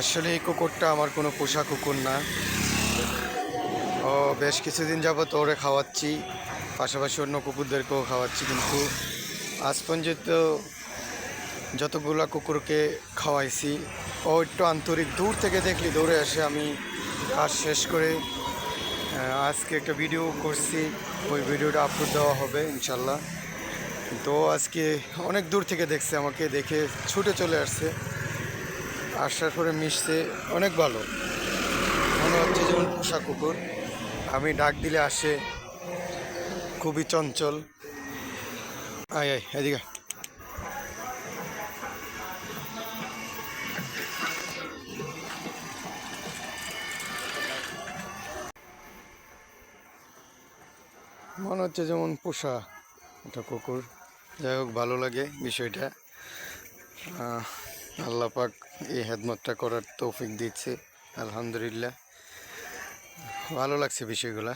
আসলে এই কুকুরটা আমার কোনো পোষা কুকুর না। ও, বেশ কিছুদিন যাবত ওরে খাওয়াচ্ছি, পাশাপাশি অন্য কুকুরদেরকেও খাওয়াচ্ছি, কিন্তু আজ পর্যন্ত যতগুলা কুকুরকে খাওয়াইছি, ও একটু আন্তরিক দূর থেকে দেখলি দৌড়ে আসে আমি কাজ শেষ করে আজকে একটা ভিডিও করছি, ওই ভিডিওটা আপলোড দেওয়া হবে, ইনশাল্লাহ। তো আজকে অনেক দূর থেকে দেখছে আমাকে, দেখে ছুটে চলে আসছে। আসার করে মিশতে অনেক ভালো। মনে হচ্ছে যেমন পোষা কুকুর। আমি ডাক দিলে আসে। খুবই চঞ্চল। আয় আয়, এদিকে মনে হচ্ছে যেমন পোষা একটা কুকুর। যাই হোক, ভালো লাগে বিষয়টা। আল্লাহ পাক এই হেদমতটা করার তৌফিক দিচ্ছে আলহামদুলিল্লাহ। ভালো লাগছে বিষয়গুলা।